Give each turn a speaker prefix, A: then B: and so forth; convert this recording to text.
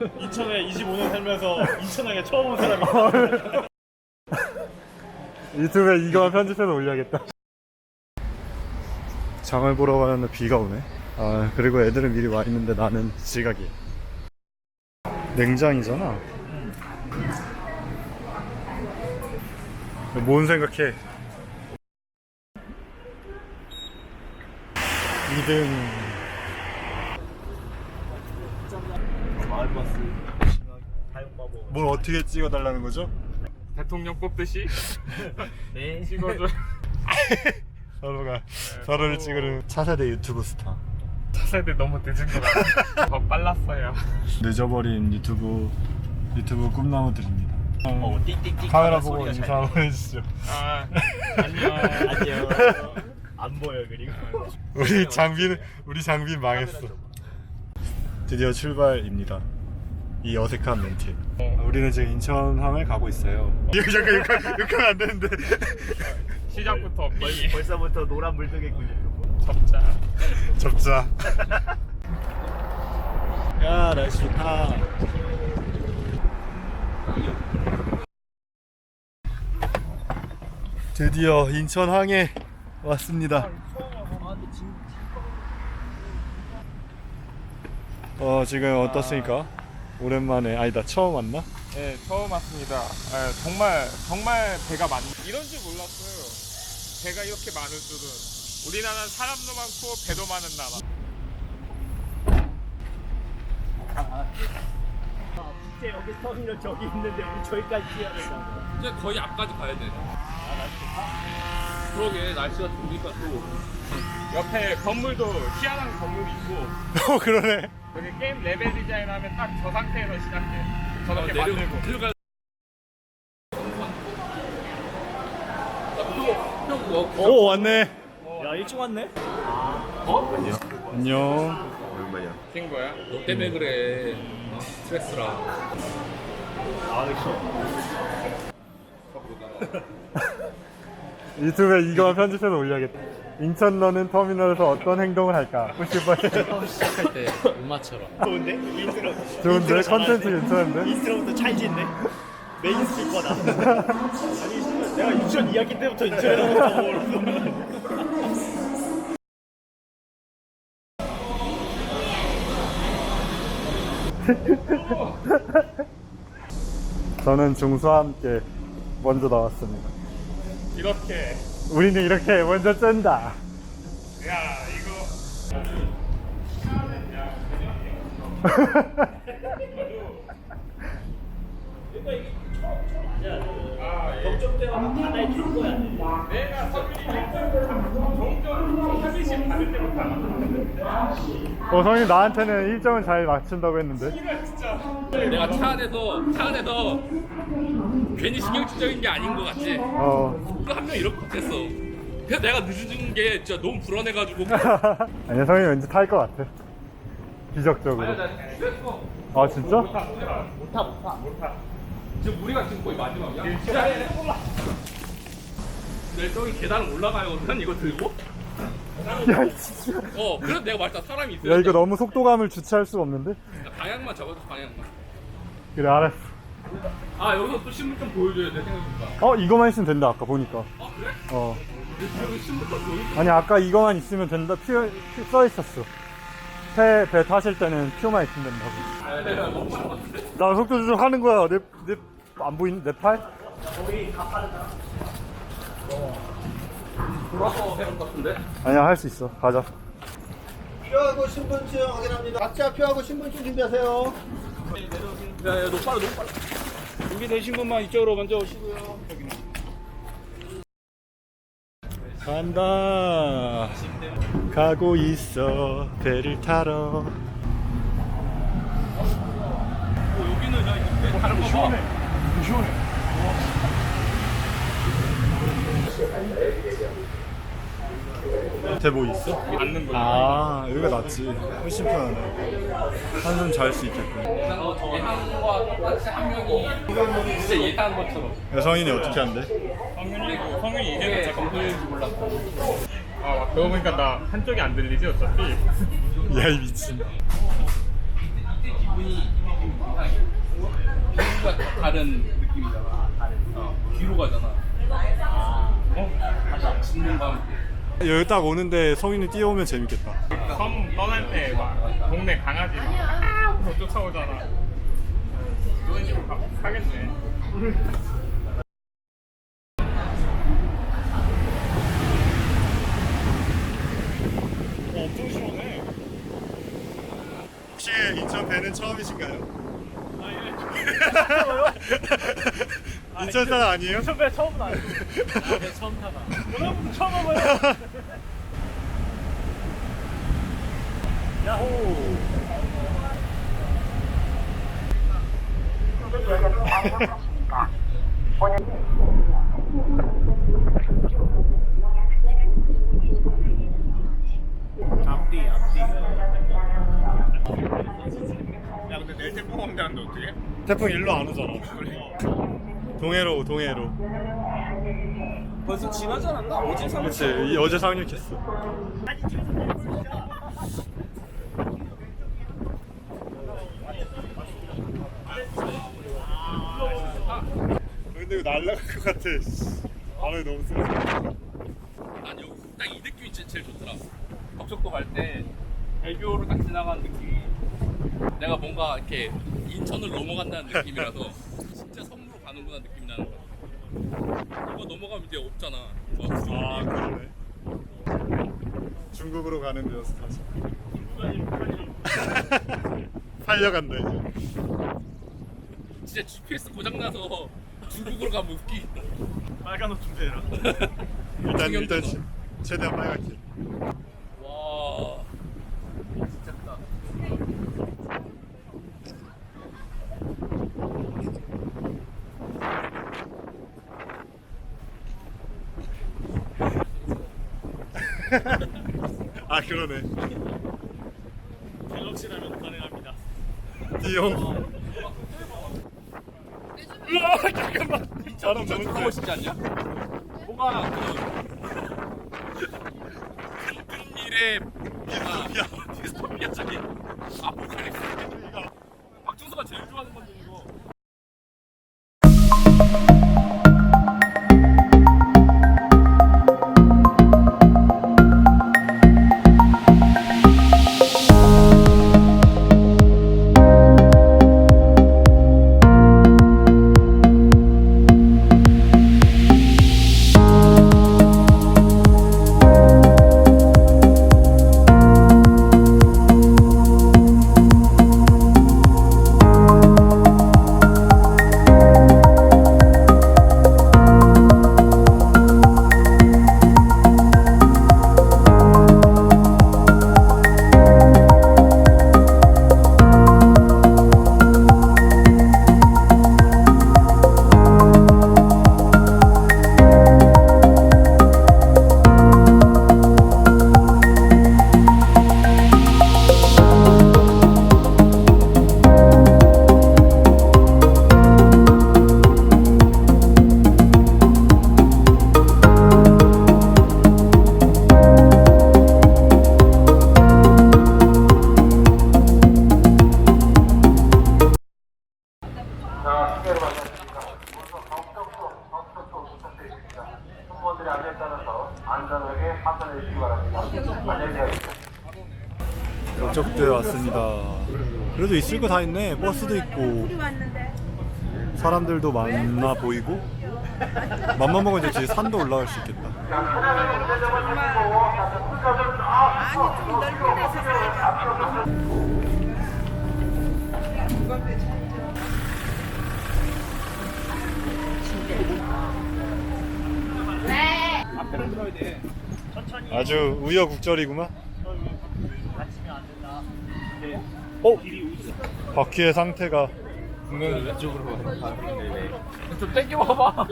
A: 인천에 25년 살면서 인천항에 처음 온 사람이
B: 유튜브에 이거만 편집해서 올려야겠다. 장을 보러 가는데 비가 오네. 아 그리고 애들은 미리 와 있는데 나는 지각이야. 냉장이잖아. 뭔 생각해? 2등
A: 사용방법
B: 뭘 어떻게 찍어달라는 거죠?
C: 대통령 뽑듯이
A: 네
C: 찍어줘.
B: 서로가 서로를 찍으는 차세대 유튜브 스타.
C: 차세대 너무 늦은 것 같아. 더 빨랐어요.
B: 늦어버린 유튜브 유튜브 꿈나무들입니다.
A: 어 띡띡띡
B: 카메라
A: 하는
B: 보고
A: 소리가
B: 인사
A: 잘
B: 한번 해주시죠.
C: 아 안녕.
A: 안녕 안 보여 그리고
B: 우리 장비는 우리 장비 망했어. 드디어 출발입니다. 이 어색한 멘트. 우리는 지금 인천항을 가고 있어요. 이거 잠깐 욕하, 욕하면 안 되는데.
C: 시작부터 비
A: 벌써부터 노란 물등했군요
C: 접자.
B: 접자.
A: 야 날씨 좋다
B: 드디어 인천항에 왔습니다. 어 지금 어떻습니까? 오랜만에 아니다 처음 왔나?
C: 네 처음 왔습니다. 아, 정말 정말 배가 많. 이런 줄 몰랐어요. 배가 이렇게 많을 줄은. 우리나라는 사람도 많고 배도 많은 나라.
A: 진짜 여기 터미널 저기 있는데 우리 저기까지 뛰어야 된다고
D: 이제 거의 앞까지 가야 돼. 그러게 날씨가 좋으니까 또
C: 옆에 건물도 희한한 건물이 있고
B: 어 그러네.
C: 여기 게임 레벨 디자인하면 딱 저 상태에서 시작해. 저렇게
D: 내려
C: 만들고.
D: 들어갈. 형 뭐?
B: 오 왔네.
A: 야 일찍 왔네
B: 안녕.
C: 친구야?
D: 너 때문에 그래. 어? 스트레스라.
A: 아 역시
B: 유튜브에 이거만 편집해서 올려야겠다. 인천 너는 터미널에서 어떤 행동을 할까? 50번.
D: 시작할 때 음마처럼.
A: 좋은데? 인트로
B: 좋은데?
A: 인트로
B: 컨텐츠? 괜찮은데?
A: 인트로부터 찰진데? 메인 스피커다 아니 내가 유치원 2학기 때부터 나오고 그랬어
B: 저는 중수와 함께 먼저 나왔습니다.
C: 이렇게.
B: 우리는 이렇게 먼저 쩐다.
C: 야 이거. 내가 서민이 종종 서비스 받을 때부터
B: 어, 성이 나한테는 일정을 잘 맞춘다고 했는데.
C: 진짜
D: 내가 차 안에서 차 안에서 괜히 신경질적인 게 아닌 것 같지.
B: 어.
D: 한 명 이럴 것 같았어. 그래서 내가 늦은 게 진짜 너무 불안해가지고.
B: 아니야, 성이 왠지 탈 것 같아. 기적적으로. 아, 진짜?
A: 못타 못타
D: 못타. 지금 우리가 지금 거의 마지막이야. 진짜 내 저기 계단 올라가거든 이거 들고.
B: 야, 진짜.
D: 어 그래서 내가 말했다 사람이 있어야
B: 야, 이거
D: 돼.
B: 너무 속도감을 주체할 수가 없는데?
D: 방향만 잡아줘 방향만.
B: 그래, 알았어.
D: 아 여기서 또 신문 좀 보여줘야 돼 생각해보니까.
B: 어, 이거만 있으면 된다, 아까 보니까.
D: 아 그래?
B: 어.
D: 여기 신문 좀 보여줘.
B: 아니, 아까 이거만 있으면 된다, 표, 표 써있었어. 배, 배 타실 때는 표만 있으면 된다고.
D: 내가 너무 많이 봤는데.
B: 나 속도 조절하는 거야. 내, 내, 안 보이는, 내 팔?
D: 돌아서 해야 할것 같은데.
B: 아니야, 할 수 있어. 가자.
E: 표하고 신분증 확인합니다. 각자 표하고 신분증 준비하세요.
D: 야야 너무 빨라 너무 빨라.
A: 준비 되신 분만 이쪽으로 먼저 오시고요
B: 간다. 가고 있어. 배를 타러.
D: 여기는 야 이거 다른 거 봐.
B: 밑 에뭐 있어?
C: 앉는 거.
B: 아, 여기가 낫지. 훨씬 편하네. 한숨 잘 수 있겠군.
D: 예상과 똑같이 한 명이 진짜 예상한 것처럼.
B: 여성인이 어떻게 한대?
C: 성윤이 성윤이
D: 이게
C: 이제는
D: 정도인지 몰랐어.
C: 아 그러고 보니까 나 한쪽이 안 들리지 어차피.
B: 야, 이 미친.
D: 기분이 느낌 이상해. 비가 다른 느낌이잖아. 어, 뒤로 가잖아. 어? 짓는 밤.
B: 여기 딱 오는데 성인이 뛰어오면 재밌겠다.
C: 섬 떠날 때 막 동네 강아지 막 쫓아오잖아. 그런 식으로 가- 하겠네.
B: 어, 엄청 시원해. 혹시 인천 배는 처음이신가요? 인천 사람 아니에요?
A: 인천 배 처음은 아니고. 배 처음 타봐. 오늘부터 처음 와봐요. 야호. 앞뒤 앞뒤.
C: 야 근데 내일 태풍 온다는데 어떻게?
B: 태풍 일로 안 오잖아. 동해로 동해로.
A: 벌써 지나지 않았나? 어제 상
B: 그치 이 어제 상륙했어. 근데 이거 날라갈 것 같아. 바람이 너무 세서.
D: 난 여기 딱이 느낌이 제, 제일 좋더라. 덕적도 갈때 애교로 딱 지나가는 느낌이 내가 뭔가 이렇게 인천을 넘어간다는 느낌이라서 진짜 섬으로 가는구나 느낌 나는 거야. 이거 넘어가면 이제 없잖아.
B: 뭐아 그러네. 중국으로 가는 데였어 다시. 팔려간다 이제.
D: 진짜 GPS 고장 나서 중국으로 가면 웃기겠다.
A: 빨간 옷 준비해라.
B: 일단 일단 최- 최대한 빨갛게.
D: 와. 진짜 크다.
B: 아 그러네.
A: 갤럭시라면 가능합니다.
B: 디용. 으아 잠깐만. 바람 너무
D: 그거
B: 세.
D: 멋있지 않냐? 뭔가 그 큰일의 디스토피아 디스토피아적인 아포칼립스 박준
B: 그래도 있을 거다 있네. 버스도 있고 사람들도 많아 보이고 맘만 먹으면 이제 산도 올라갈 수 있겠다. 아주 우여곡절이구만.
A: 다치면 안 된다.
B: 어? 바퀴의 상태가.
D: 왼쪽으로 가는데 좀 땡겨봐봐